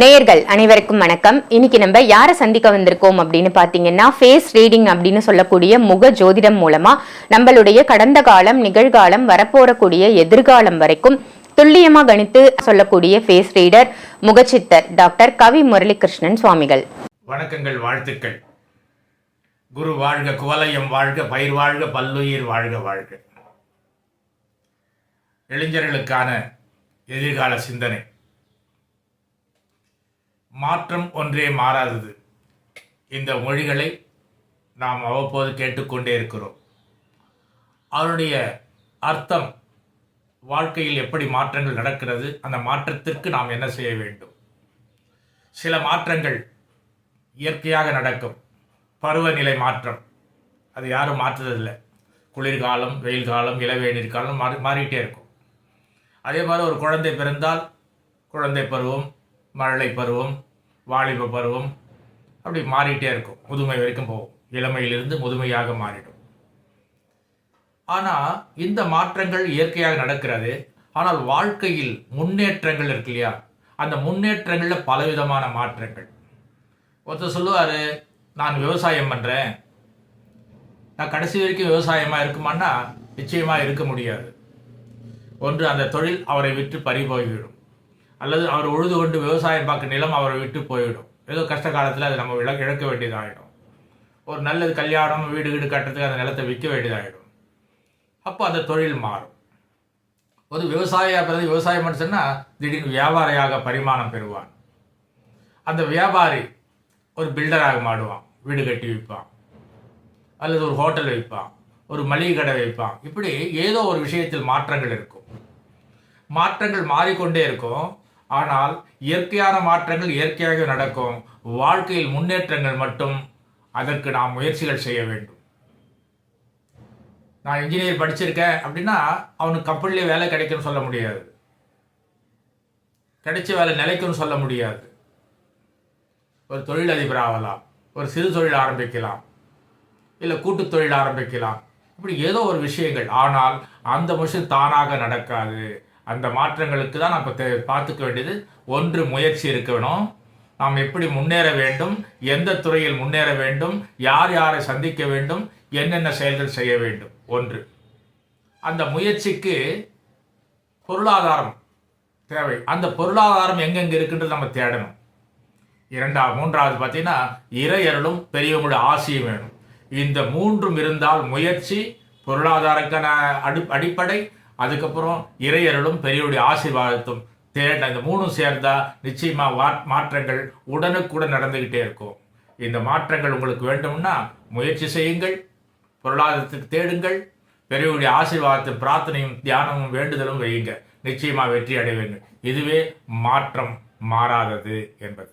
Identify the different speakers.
Speaker 1: நேயர்கள் அனைவருக்கும் வணக்கம். இன்னைக்கு நம்ம யாரை சந்திக்க வந்திருக்கோம் அப்படின்னு பார்த்தீங்கன்னா ஃபேஸ் ரீடிங் அப்படின்னு சொல்லக்கூடிய முக ஜோதிடம் மூலமா நம்மளுடைய கடந்த காலம் நிகழ்காலம் வரப்போறக்கூடிய எதிர்காலம் வரைக்கும் துல்லியமா கணித்து சொல்லக்கூடிய ஃபேஸ் ரீடர் முகச்சித்தர் டாக்டர் கவி முரளிகிருஷ்ணன் சுவாமிகள்.
Speaker 2: வணக்கங்கள் வாழ்த்துக்கள். குரு வாழ்க குவலயம் வாழ்க பயிர் வாழ்க பல்லுயிர் வாழ்க வாழ்க. இளைஞர்களுக்கான எதிர்கால சிந்தனை. மாற்றம் ஒன்றே மாறாதது. இந்த மொழிகளை நாம் அவ்வப்போது கேட்டுக்கொண்டே இருக்கிறோம். அவருடைய அர்த்தம் வாழ்க்கையில் எப்படி மாற்றங்கள் நடக்கிறது அந்த மாற்றத்திற்கு நாம் என்ன செய்ய வேண்டும்? சில மாற்றங்கள் இயற்கையாக நடக்கும். பருவநிலை மாற்றம். அது யாரும் மாற்றுறதில்லை குளிர்காலம் வெயில் காலம் இளவேநீர் காலம் மாறி மாறிக்கிட்டே இருக்கும். அதே மாதிரி ஒரு குழந்தை பிறந்தால் குழந்தை பருவம் மழலை பருவம் வாலிப பருவம். அப்படி மாறிட்டே இருக்கும். முதுமை வரைக்கும் போகும். இளமையிலிருந்து முதுமையாக மாறிடும். ஆனால் இந்த மாற்றங்கள் இயற்கையாக நடக்கிறது. ஆனால் வாழ்க்கையில் முன்னேற்றங்கள் இருக்கு இல்லையா? அந்த முன்னேற்றங்களில் பலவிதமான மாற்றங்கள். ஒருத்தர் சொல்லுவார் நான் விவசாயம் பண்ணுறேன் நான் கடைசி வரைக்கும் விவசாயமாக இருக்குமான்னா நிச்சயமாக இருக்க முடியாது. ஒன்று அந்த தொழில் அவரை விட்டு பறிபோய்விடும். அல்லது அவர் உழுது கொண்டு விவசாயம் பார்க்க நிலம் அவரை விட்டு போய்விடும். ஏதோ கஷ்ட காலத்தில் அது நம்ம இழக்க இழக்க வேண்டியதாகிடும் ஒரு நல்லது கல்யாணம் வீடு வீடு கட்டுறதுக்கு அந்த நிலத்தை விற்க வேண்டியதாகிடும் அப்போ அந்த தொழில் மாறும். ஒரு விவசாய பிறகு விவசாயம் மனுஷன்னா திடீர்னு வியாபாரியாக பரிமாணம் பெறுவான். அந்த வியாபாரி ஒரு பில்டராக மாடுவான் வீடு கட்டி விற்பான். அல்லது ஒரு ஹோட்டல் வைப்பான் ஒரு மளிகை கடை வைப்பான் இப்படி ஏதோ ஒரு விஷயத்தில் மாற்றங்கள் இருக்கும். மாற்றங்கள் மாறிக்கொண்டே இருக்கும். ஆனால் இயற்கையான மாற்றங்கள் இயற்கையாக நடக்கும். வாழ்க்கையில் முன்னேற்றங்கள் மட்டும் அதற்கு நாம் முயற்சிகள் செய்ய வேண்டும். நான் இன்ஜினியர் படிச்சிருக்கேன் அப்படின்னா அவனுக்கு கம்பெனிலே வேலை கிடைக்கும்னு சொல்ல முடியாது. கிடைச்ச வேலை நிலைக்கும்னு சொல்ல முடியாது. ஒரு தொழிலதிபர் ஆகலாம் ஒரு சிறு தொழில் ஆரம்பிக்கலாம் இல்லை கூட்டு தொழில் ஆரம்பிக்கலாம். இப்படி ஏதோ ஒரு விஷயங்கள். ஆனால் அந்த விஷயம் தானாக நடக்காது. அந்த மாற்றங்களுக்கு தான் நம்ம தே- பார்த்துக்க வேண்டியது ஒன்று முயற்சி இருக்கணும். நாம் எப்படி முன்னேற வேண்டும்? எந்த துறையில் முன்னேற வேண்டும்? யார் யாரை சந்திக்க வேண்டும்? என்னென்ன செயல்கள் செய்ய வேண்டும்? ஒன்று. அந்த முயற்சிக்கு பொருளாதாரம் தேவை. அந்த பொருளாதாரம் எங்கெங்க இருக்குன்றது நம்ம தேடணும். இரண்டாவது மூன்றாவது பார்த்தீங்கன்னா இறையருளும் பெரியவங்களுடைய ஆசையும் வேணும். இந்த மூன்றும் இருந்தால் முயற்சி பொருளாதாரக்கான அடி அடிப்படை அதுக்கப்புறம் இறையருளும் பெரியவருடைய ஆசீர்வாதத்தும் தேட இந்த மூணும் சேர்ந்தா நிச்சயமாக வா- மாற்றங்கள் உடனுக்குடன் நடந்துக்கிட்டே இருக்கும். இந்த மாற்றங்கள் உங்களுக்கு வேண்டும்னா முயற்சி செய்யுங்கள் பொருளாதாரத்துக்கு தேடுங்கள் பெரியவருடைய ஆசீர்வாதத்தை பிரார்த்தனையும் தியானமும் வேண்டுதலும் வையுங்க. நிச்சயமாக வெற்றி அடைவீங்க இதுவே மாற்றம் மாறாதது என்பது.